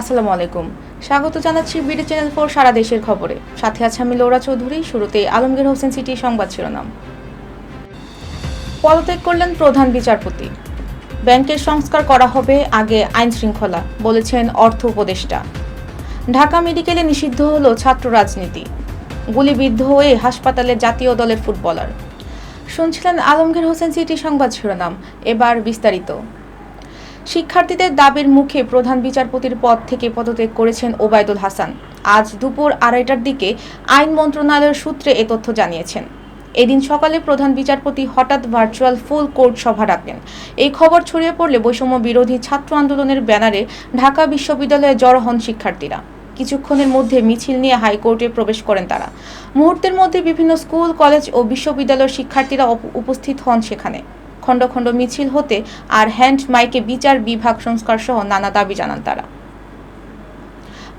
আসসালামু আলাইকুম। স্বাগত জানাচ্ছি বিডি চ্যানেল ফোর সারা দেশের খবরে। সাথে আছে আমি লৌরা চৌধুরী শুরুতে আলমগীর হোসেন সিটি সংবাদ শিরোনাম। পদত্যাগ করলেন প্রধান বিচারপতি। ব্যাংকের সংস্কার করা হবে আগে আইন শৃঙ্খলা, বলেছেন অর্থ উপদেষ্টা। ঢাকা মেডিকেলে নিষিদ্ধ হলো ছাত্র রাজনীতি। গুলিবিদ্ধ হয়ে হাসপাতালে জাতীয় দলের ফুটবলার। শুনছিলেন আলমগীর হোসেন সিটি সংবাদ শিরোনাম। এবার বিস্তারিত। শিক্ষার্থীদের দাবির মুখে প্রধান বিচারপতির পদ থেকে পদত্যাগ করেছেন ওবায়দুল হাসান। আজ দুপুর আড়াইটার দিকে আইন মন্ত্রণালয়ের সূত্রে এ তথ্য জানিয়েছেন। এদিন সকালে প্রধান বিচারপতি হঠাৎ ভার্চুয়াল ফুল কোর্ট সভা ডাকেন এই খবর ছড়িয়ে পড়লে বৈষম্য বিরোধী ছাত্র আন্দোলনের ব্যানারে ঢাকা বিশ্ববিদ্যালয়ে জড়ো হন শিক্ষার্থীরা। কিছুক্ষণের মধ্যে মিছিল নিয়ে হাইকোর্টে প্রবেশ করেন তারা। মুহূর্তের মধ্যে বিভিন্ন স্কুল, কলেজ ও বিশ্ববিদ্যালয়ের শিক্ষার্থীরা উপস্থিত হন সেখানে। খণ্ড খণ্ড মিছিল হতে আর হ্যান্ড মাইকে বিচার বিভাগ সংস্কার সহ নানা দাবি জানান তারা।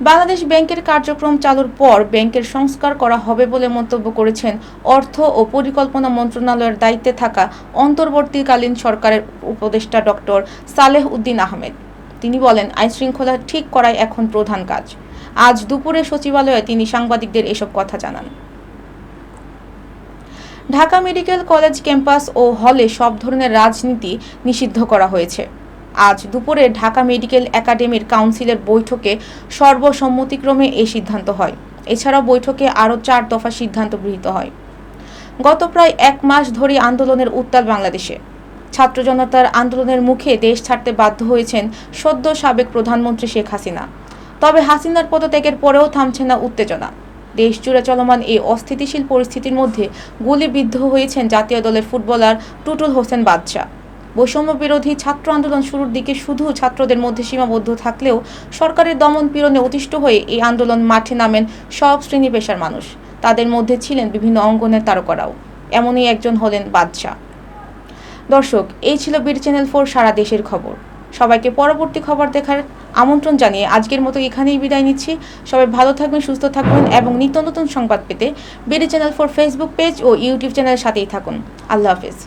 বাংলাদেশ ব্যাংকের কার্যক্রম চালুর পর ব্যাংকের সংস্কার করা হবে বলে মন্তব্য করেছেন অর্থ ও পরিকল্পনা মন্ত্রণালয়ের দায়িত্বে থাকা অন্তর্বর্তীকালীন সরকারের উপদেষ্টা ডক্টর সালেহ উদ্দিন আহমেদ। তিনি বলেন, আইন শৃঙ্খলা ঠিক করাই এখন প্রধান কাজ। আজ দুপুরে সচিবালয়ে তিনি সাংবাদিকদের এসব কথা জানান। ঢাকা মেডিকেল কলেজ ক্যাম্পাস ও হলে সব ধরনের রাজনীতি নিষিদ্ধ করা হয়েছে। আজ দুপুরে ঢাকা মেডিকেল একাডেমির কাউন্সিলের বৈঠকে সর্বসম্মতিক্রমে এই সিদ্ধান্ত হয়। এছাড়াও বৈঠকে আরও চার দফা সিদ্ধান্ত গৃহীত হয়। গত প্রায় এক মাস ধরে আন্দোলনের উত্তাল বাংলাদেশে। ছাত্র জনতার আন্দোলনের মুখে দেশ ছাড়তে বাধ্য হয়েছেন সদ্য সাবেক প্রধানমন্ত্রী শেখ হাসিনা। তবে হাসিনার পদত্যাগের পরেও থামছে না উত্তেজনা। দেশ জুড়ে চলমান এই অস্থিতিশীল পরিস্থিতির মধ্যে গুলিবিদ্ধ হয়েছেন জাতীয় দলের ফুটবলার টুটুল হোসেন বাদশাহ বৈষম্য বিরোধী ছাত্র আন্দোলন শুরুর দিকে শুধু ছাত্রদের মধ্যে সীমাবদ্ধ থাকলেও সরকারের দমন পীড়নে অতিষ্ঠ হয়ে এই আন্দোলন মাঠে নামেন সব শ্রেণি পেশার মানুষ। তাদের মধ্যে ছিলেন বিভিন্ন অঙ্গনের তারকারাও। এমনই একজন হলেন বাদশাহ দর্শক, এই ছিল বীর চ্যানেল ফোর সারা দেশের খবর। সবাইকে পরবর্তী খবর দেখার আমন্ত্রণ জানিয়ে আজকের মতো এখানেই বিদায় নিচ্ছি। সবাই ভালো থাকবেন, সুস্থ থাকবেন এবং নিত্য নতুন সংবাদ পেতে BD channel for Facebook page O YouTube চ্যানেলের সাথেই থাকুন। আল্লাহ হাফেজ।